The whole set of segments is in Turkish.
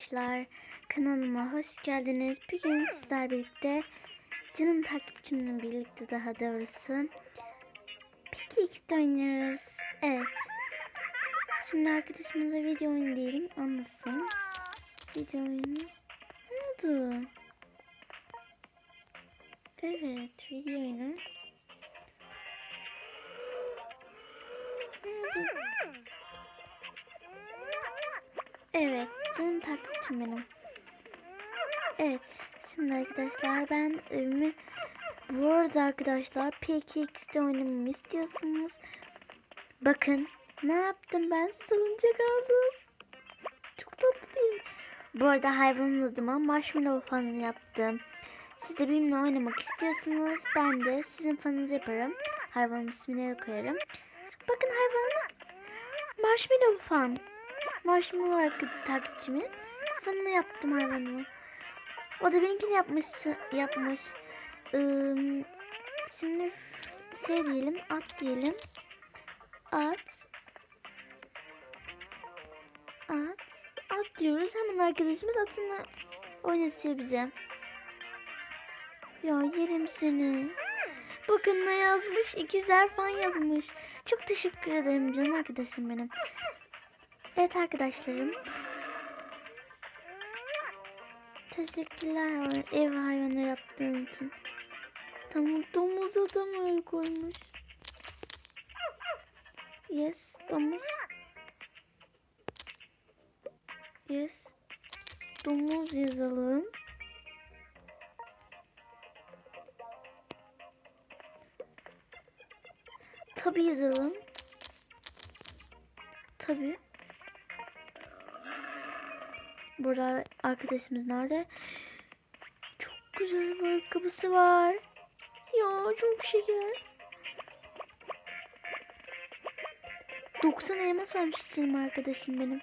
Arkadaşlar kanalıma hoş geldiniz. Bugün sizler birlikte canım takipçimle birlikte daha doğrusu Peki X'de oynuyoruz. Evet. Şimdi arkadaşımıza video oyunu diyelim anlasın. Video oyunu. Ne oldu? Evet video oyunu. Ne oldu? Evet, canım takipçim benim. Evet, şimdi arkadaşlar ben evimi bu arada arkadaşlar PKX'de oynamamı istiyorsanız bakın ne yaptım ben salıncak aldım. Çok tatlı değil? Bu arada hayvanın adıma marshmallow fanı yaptım. Siz de benimle oynamak istiyorsanız ben de sizin fanınızı yaparım. Hayvanın ismini koyarım. Bakın hayvanım marshmallow fan. Marshmallow arka- takipçimin fanını yaptım hayvanımı. O da benimkini yapmış. yapmış. Ee, şimdi şey diyelim at diyelim. At. At. At diyoruz. Hemen arkadaşımız atını oynatıyor bize. Ya yerim seni. Bakın ne yazmış. İkizler fan yazmış. Çok teşekkür ederim canım arkadaşım benim. Evet arkadaşlarım. Teşekkürler ev hayvanı yaptığın için. Tamam domuza da mı öyle koymuş? Yes domuz. Yes. Domuz yazalım. Arkadaşımız nerede? Çok güzel bir ayakkabısı var. Ya çok şeker. 90 elmas vermiş canım arkadaşım benim.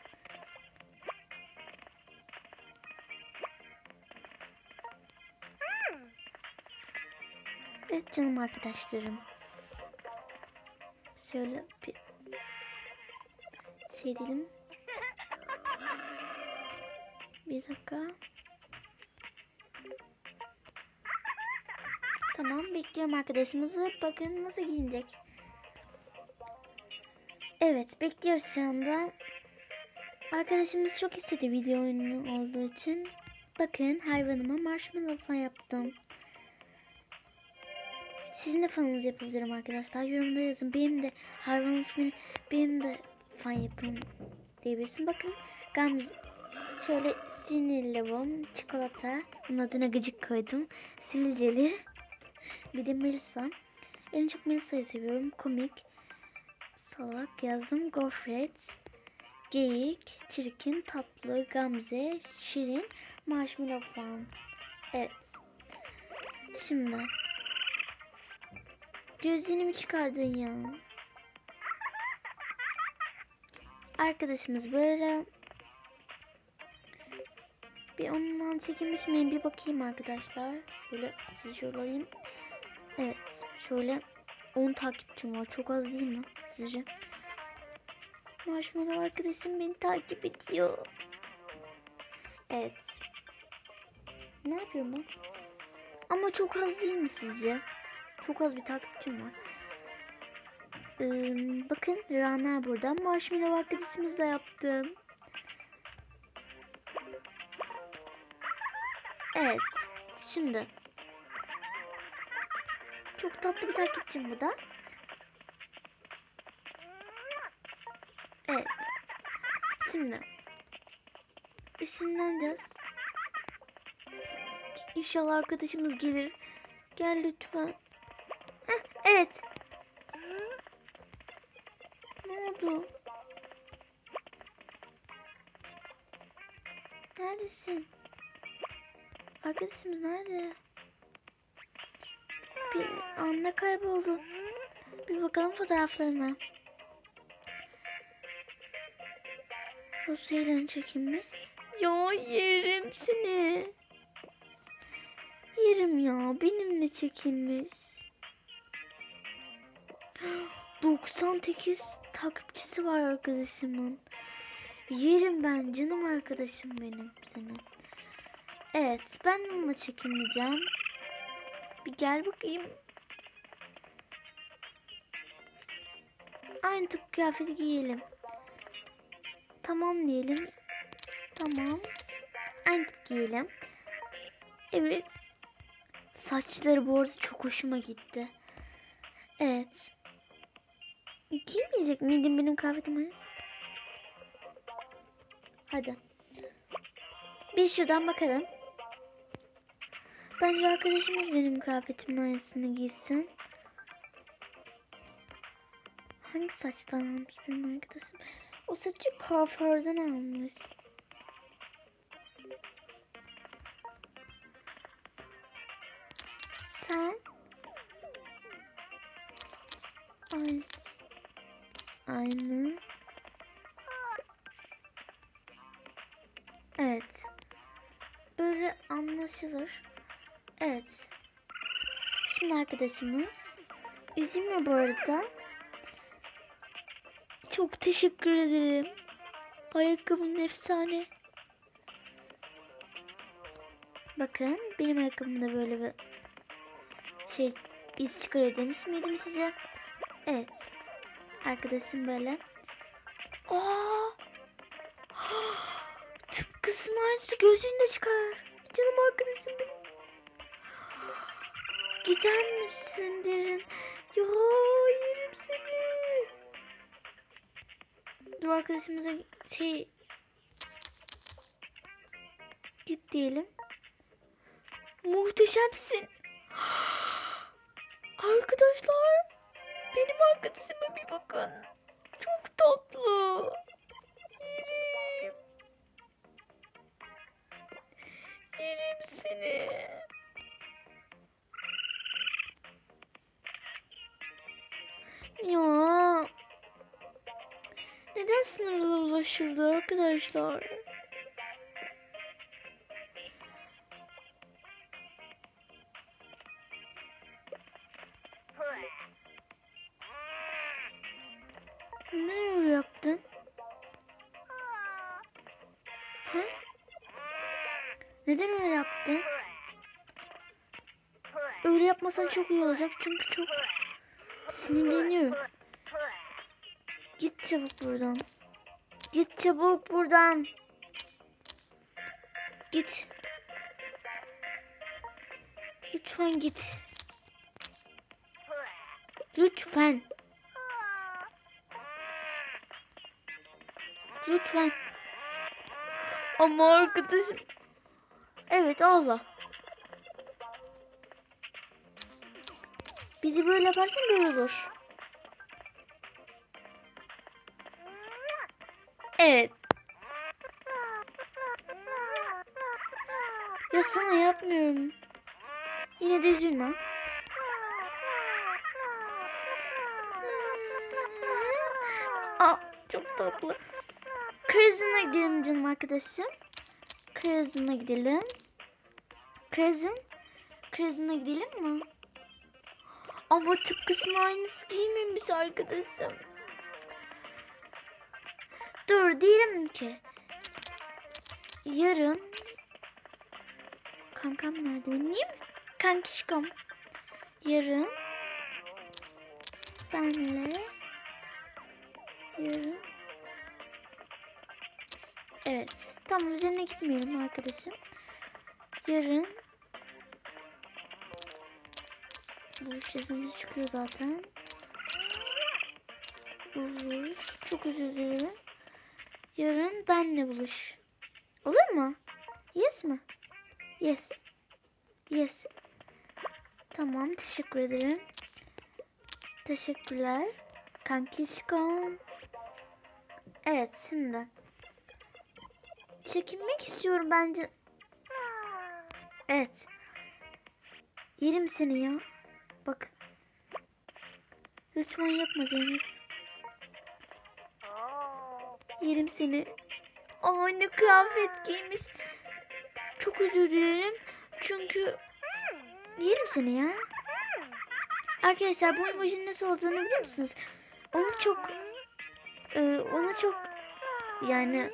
Evet canım arkadaşlarım. Şöyle bir şey diyelim. Bir dakika. Tamam bekliyorum arkadaşımızı. Bakın nasıl giyinecek. Evet bekliyoruz şu anda. Arkadaşımız çok istedi video oyunu olduğu için. Bakın hayvanıma marshmallow fan yaptım. Sizin de fanınız yapabilirim arkadaşlar. Yorumda yazın. Benim de hayvan ismini benim de fan yapın diyebilirsin. Bakın Gamze şöyle sinirli bu çikolata. Bunun adına gıcık koydum. Sivilceli. Bir de Melisa. En çok Melisa'yı seviyorum. Komik. Salak yazdım. Gofret. Geyik. Çirkin. Tatlı. Gamze. Şirin. Marshmallow falan. Evet. Şimdi. Gözlüğünü mü çıkardın ya? Arkadaşımız böyle. Bir ondan çekilmiş miyim bir bakayım arkadaşlar. Böyle sizi şöyle alayım. Evet şöyle 10 takipçim var. Çok az değil mi sizce? Marshmallow arkadaşım beni takip ediyor. Evet. Ne yapıyorum ben? Ama çok az değil mi sizce? Çok az bir takipçim var. Ee, bakın Rana burada. Marshmallow arkadaşımızla yaptım. Evet. Şimdi. Çok tatlı bir takipçim bu da. Evet. Şimdi. Işınlanacağız. İnşallah arkadaşımız gelir. Gel lütfen. Heh, evet. Nerede? Bir anda kayboldu. Bir bakalım fotoğraflarına. Rosya'yla çekilmiş. Ya yerim seni. Yerim ya benimle çekilmiş. 98 takipçisi var arkadaşımın. Yerim ben canım arkadaşım benim senin. Evet ben bununla çekinmeyeceğim. Bir gel bakayım. Aynı tip kıyafeti giyelim. Tamam diyelim. Tamam. Aynı tip giyelim. Evet. Saçları bu arada çok hoşuma gitti. Evet. Giymeyecek miydim benim aynısı? Hadi. Bir şuradan bakalım. Bence arkadaşımız benim kıyafetimin aynısını giysin. Hangi saçtan almış benim arkadaşım? O saçı kuaförden almış. Sen? Ay. Aynı. Evet. Böyle anlaşılır. Evet. Şimdi arkadaşımız. Üzülme bu arada. Çok teşekkür ederim. Ayakkabın efsane. Bakın benim ayakkabımda böyle bir şey iz çıkarıyor demiş miydim size? Evet. Arkadaşım böyle. Aa! Tıpkısının aynısı gözünü de çıkar. Canım arkadaşım benim. Gider misin derin? Ya yerim seni. Dur arkadaşımıza şey git diyelim. Muhteşemsin. Arkadaşlar benim arkadaşıma bir bakın. Çok tatlı. Yerim. Yerim seni. Ya. Neden sınırla ulaşıldı arkadaşlar? Ne yaptın? Ha? Neden öyle yaptın? Öyle yapmasan çok iyi olacak çünkü çok sinirleniyorum. Git çabuk buradan. Git çabuk buradan. Git. Lütfen git. Lütfen. Lütfen. Ama arkadaşım. Evet ağla. Bizi böyle yaparsan böyle olur. Evet. Ya sana yapmıyorum. Yine de üzülme. Aa, çok tatlı. Crimson'a gidelim canım arkadaşım. Crimson'a gidelim. Crimson. Crimson'a gidelim mi? Ama tıpkısının aynısı giymemiş arkadaşım. Dur diyelim ki. Yarın. Kankam nerede benim? Kankişkom. Yarın. Benle. Yarın. Evet. Tamam üzerine gitmeyelim arkadaşım. Yarın. Bu yazınca çıkıyor zaten. Buluş. Çok özür dilerim. Yarın benle buluş. Olur mu? Yes mi? Yes. Yes. Tamam teşekkür ederim. Teşekkürler. Kankişkom. Evet şimdi. Çekinmek istiyorum bence. Evet. Yerim seni ya. Bak. Lütfen yapma Zeynep. Yerim seni. Aa ne kıyafet giymiş. Çok özür dilerim. Çünkü yerim seni ya. Arkadaşlar bu emojinin nasıl olduğunu biliyor musunuz? Onu çok e, ona çok Yani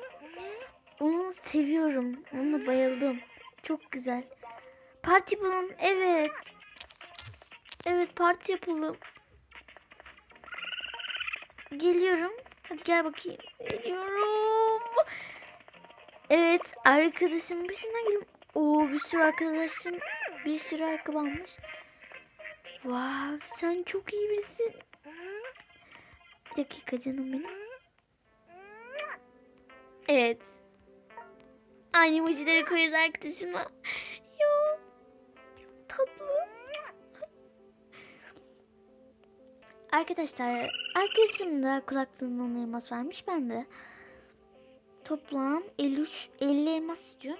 onu seviyorum. Onu bayıldım. Çok güzel. Parti yapalım. Evet. Evet parti yapalım. Geliyorum. Hadi gel bakayım. Geliyorum. Evet arkadaşım peşinden geliyorum. Oo bir sürü arkadaşım bir sürü ayakkabı almış. Wow sen çok iyi birisin. Bir dakika canım benim. Evet. Aynı emojileri koyuyoruz arkadaşımla. Arkadaşlar arkadaşım da kulaklığından elmas vermiş. Ben de toplam 53 50 elmas istiyor.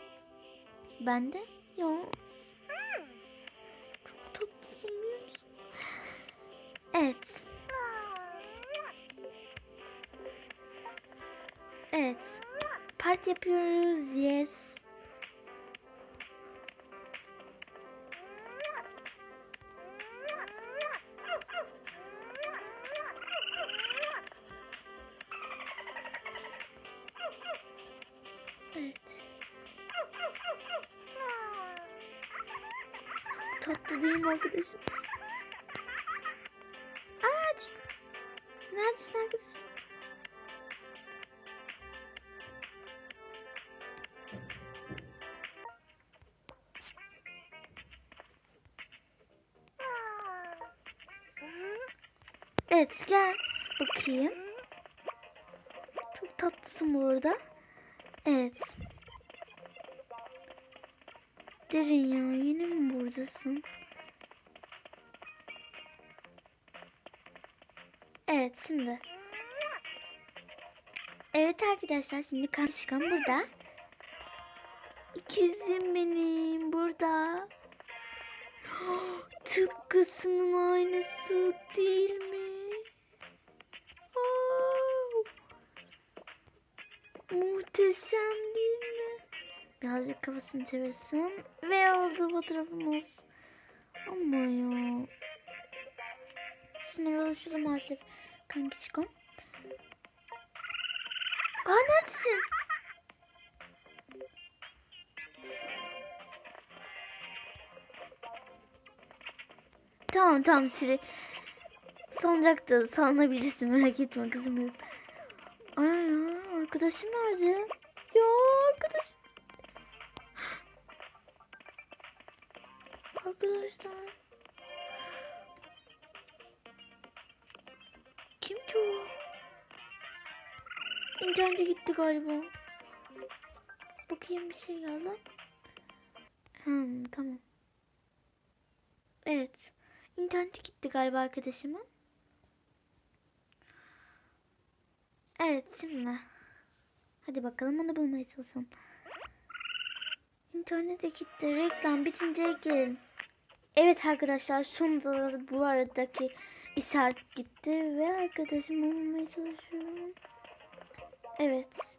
Ben de ya çok tatlısın biliyor musun? Evet. Evet. Parti yapıyoruz. Yes. Bakayım. Çok tatlısın burada. Evet. Derin ya yine mi buradasın? Evet şimdi. Evet arkadaşlar şimdi karşıkan burada. İkizim benim burada. Tıpkısının aynısı değil mi? Muhteşem değil mi? Birazcık kafasını çevirsin. Ve oldu fotoğrafımız. Ama ya. Sinir oluştu maalesef. Kankiçkom. Aa neredesin? Tamam tamam Siri. Sanacaktı. Sanabilirsin merak etme kızım benim. Ay ya arkadaşım nerede? Ya arkadaşım. Arkadaşlar. Kim ki o? İnternete gitti galiba. Bakayım bir şey geldi. Hmm, tamam. Evet. İnternete gitti galiba arkadaşımın. Evet şimdi. Hadi bakalım onu bulmaya çalışalım. İnternete gitti. Reklam bitince gelin. Evet arkadaşlar sonunda bu aradaki işaret gitti ve arkadaşımı bulmaya çalışıyorum. Evet.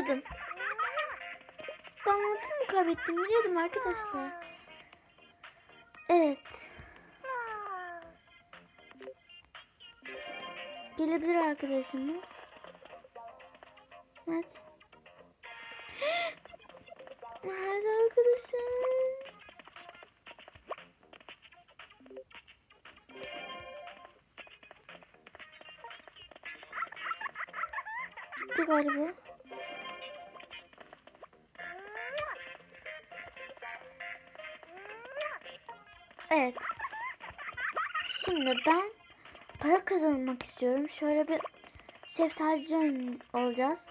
Biliyordum. Bağlantısını kaybettim biliyordum arkadaşlar. Evet. Gelebilir arkadaşımız. Evet. Evet. Şimdi ben para kazanmak istiyorum. Şöyle bir şeftalici olacağız.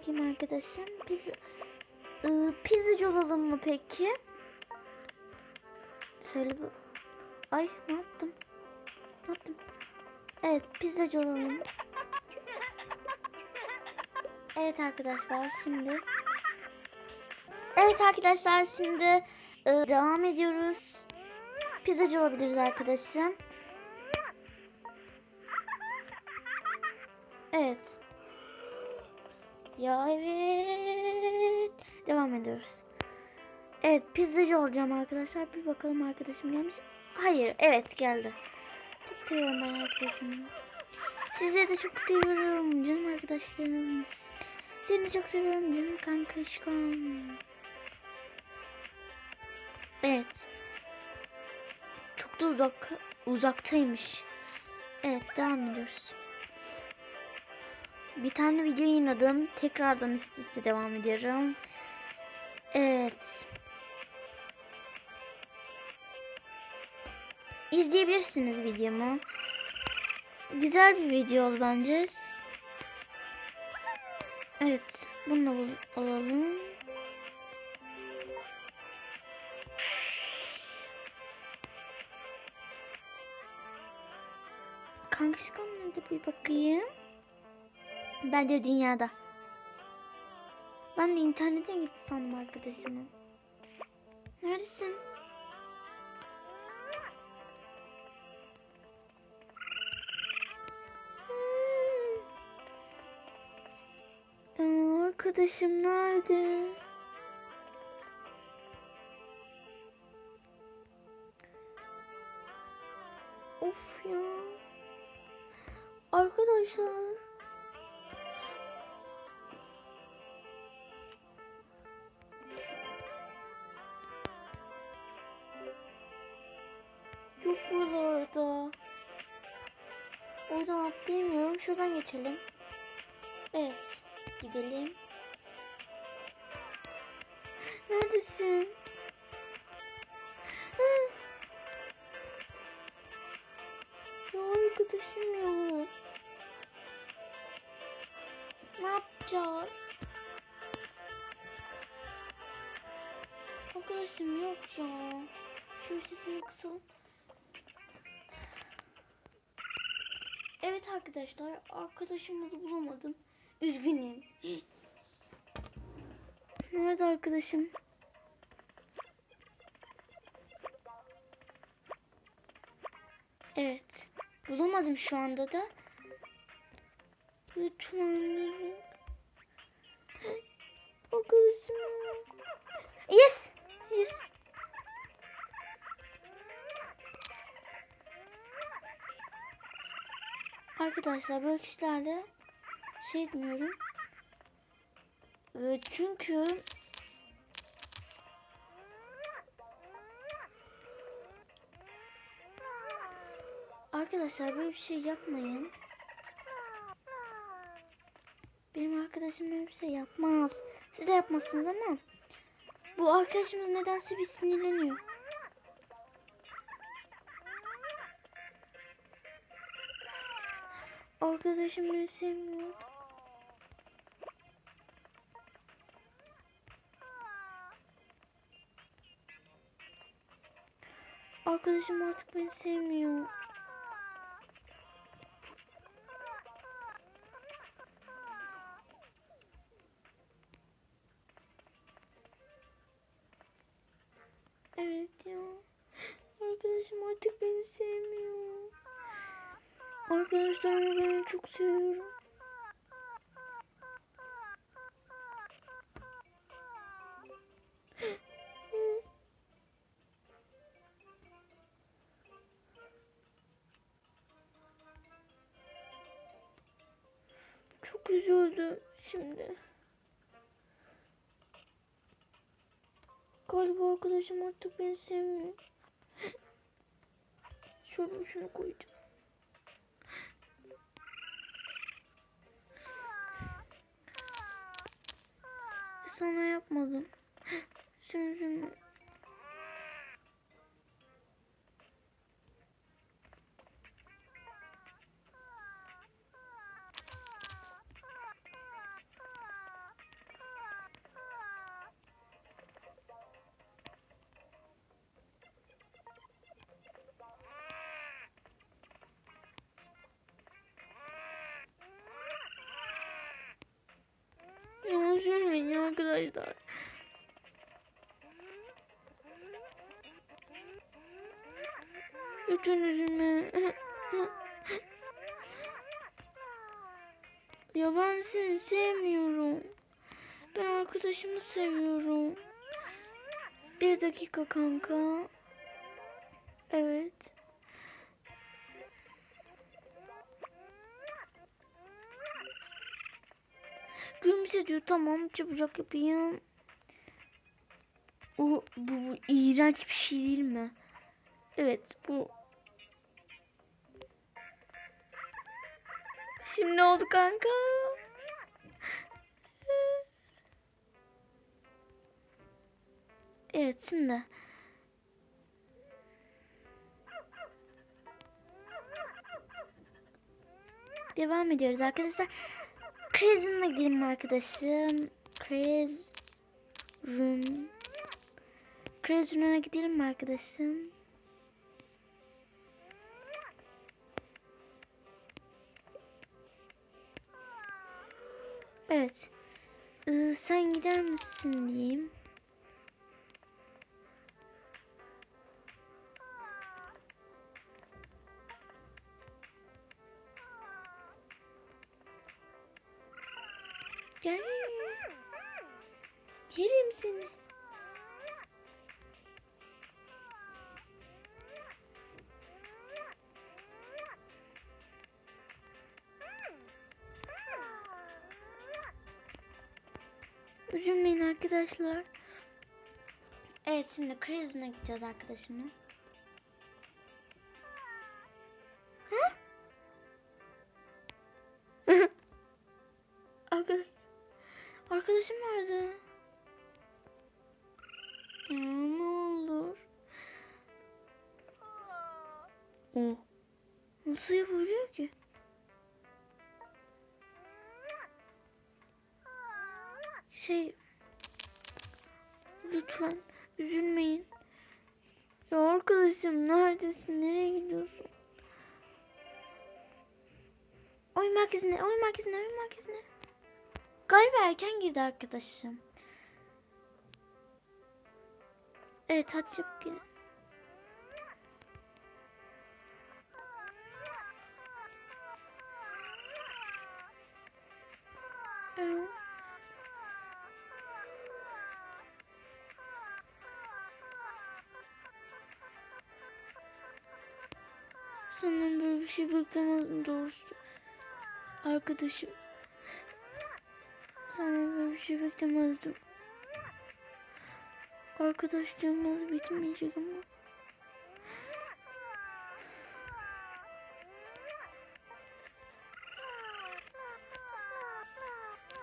Bakayım arkadaşım. Pizza, Iı, pizzacı olalım mı peki? Söyle bu. Ay ne yaptım? Ne yaptım? Evet pizzacı olalım. Evet arkadaşlar şimdi. Evet arkadaşlar şimdi ıı, devam ediyoruz. Pizzacı olabiliriz arkadaşım. Ya evet. Devam ediyoruz. Evet pizzacı olacağım arkadaşlar. Bir bakalım arkadaşım gelmiş. Hayır evet geldi. Çok seviyorum ben arkadaşımı. Sizleri de çok seviyorum canım arkadaşlarım. Seni çok seviyorum canım kankışkom. Evet. Çok da uzak uzaktaymış. Evet devam ediyoruz. Bir tane video yayınladım. Tekrardan üst üste devam ediyorum. Evet. İzleyebilirsiniz videomu. Güzel bir video oldu bence. Evet. Bunu alalım. Kankışkom nerede bir bakayım. Ben de dünyada. Ben de internete gitti sandım arkadaşımın. Neredesin? Hmm. Aa, Arkadaşım nerede? Of ya. Arkadaşlar. Gidelim. Neredesin? Ya arkadaşım yok. Ne yapacağız? Arkadaşım yok ya. Şu sesini kısalım. Evet arkadaşlar arkadaşımızı bulamadım. Üzgünüm. Nerede arkadaşım? Evet. Bulamadım şu anda da. Lütfen. Arkadaşım. Yes. Yes. Arkadaşlar böyle kişilerle şey etmiyorum. Ee, çünkü Arkadaşlar böyle bir şey yapmayın. Benim arkadaşım böyle bir şey yapmaz. Siz de yapmazsınız ama bu arkadaşımız nedense bir sinirleniyor. Arkadaşım beni sevmiyordu. Arkadaşım artık beni sevmiyor. Evet ya. Arkadaşım artık beni sevmiyor. Arkadaşlarım beni çok seviyorum. Çok üzüldüm şimdi. Galiba arkadaşım artık beni sevmiyor. Şöyle şunu koyacağım. Sana yapmadım. Sen üzülme. Arkadaşlar. Lütfen üzülme. Ya ben seni sevmiyorum. Ben arkadaşımı seviyorum. Bir dakika kanka. Evet. Gülümse diyor tamam çabucak yapayım. O bu, bu iğrenç bir şey değil mi? Evet bu. Şimdi ne oldu kanka? Evet şimdi. Devam ediyoruz arkadaşlar. Crazy Room'a gidelim arkadaşım. Crazy Room. Crazy Room'a gidelim mi arkadaşım? Evet. Ee, sen gider misin diyeyim. Gel. Yerim seni. Üzülmeyin arkadaşlar. Evet şimdi Crazy'ne gideceğiz arkadaşımla. Merkezine, oyun merkezine, oyun merkezine. Galiba erken girdi arkadaşım. Evet hadi çabuk gelin. Senden böyle bir şey beklemezdim doğrusu. Arkadaşım. Senden böyle bir şey beklemezdim. Arkadaşlığımız bitmeyecek ama.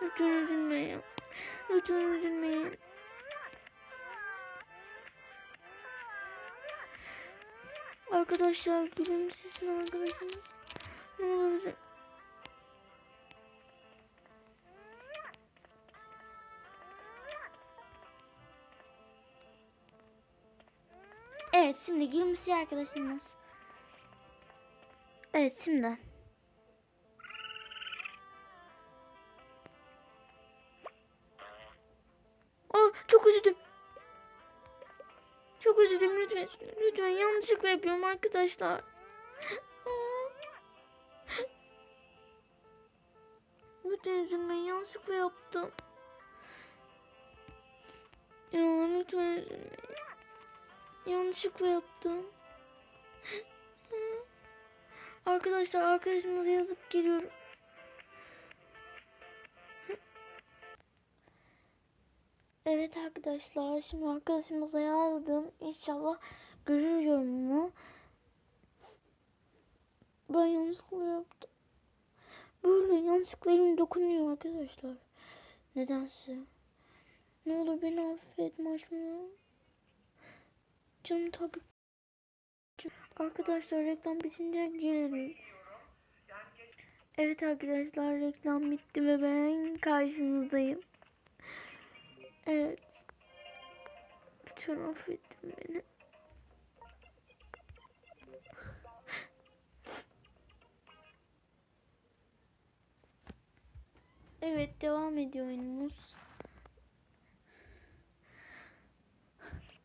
Lütfen üzülmeyin. Lütfen üzülmeyin. Arkadaşlar gülümsesin arkadaşımız. Ne olur üzül- şimdi gülümsüyor arkadaşımız. Evet şimdi. Aa çok üzüldüm. Çok üzüldüm lütfen. Lütfen yanlışlıkla yapıyorum arkadaşlar. Lütfen üzülmeyin yanlışlıkla yaptım. Ya lütfen üzülmeyin. Yanlışlıkla yaptım. Arkadaşlar arkadaşımıza yazıp geliyorum. Evet arkadaşlar şimdi arkadaşımıza yazdım. İnşallah görür yorumumu. Ben yanlışlıkla yaptım. Böyle yanlışlıkla elim dokunuyor arkadaşlar. Nedense. Ne olur beni affet Marshmallow. Canım takip. Arkadaşlar reklam bitince gelelim. Evet arkadaşlar reklam bitti ve ben karşınızdayım. Evet. Lütfen affedin beni. Evet devam ediyor oyunumuz.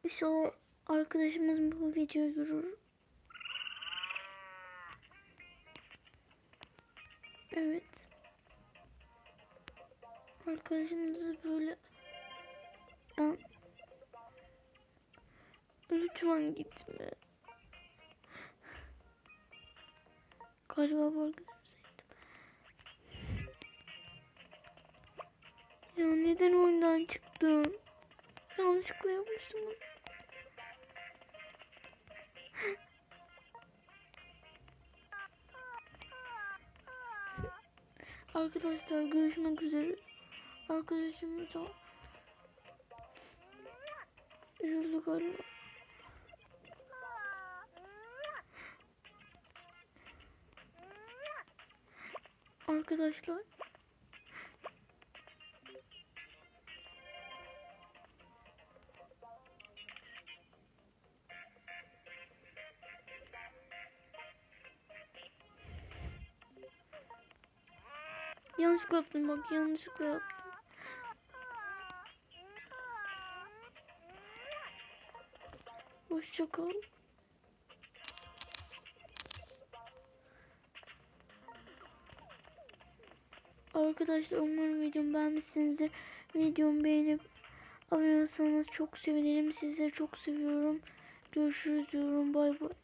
İnşallah arkadaşımız bu videoyu görür. Evet. Arkadaşımızı böyle ben lütfen gitme. Galiba bu arkadaşımı sevdim. Ya neden oyundan çıktın? Yanlışlıkla yapmıştım bunu. Arkadaşlar görüşmek üzere. Arkadaşımız da üzüldü galiba. Arkadaşlar yanlışlıkla yaptım bak yanlışlıkla yaptım. Hoşça. Arkadaşlar umarım videomu beğenmişsinizdir. Videomu beğenip abone olursanız çok sevinirim. Sizleri çok seviyorum. Görüşürüz diyorum. Bay bay.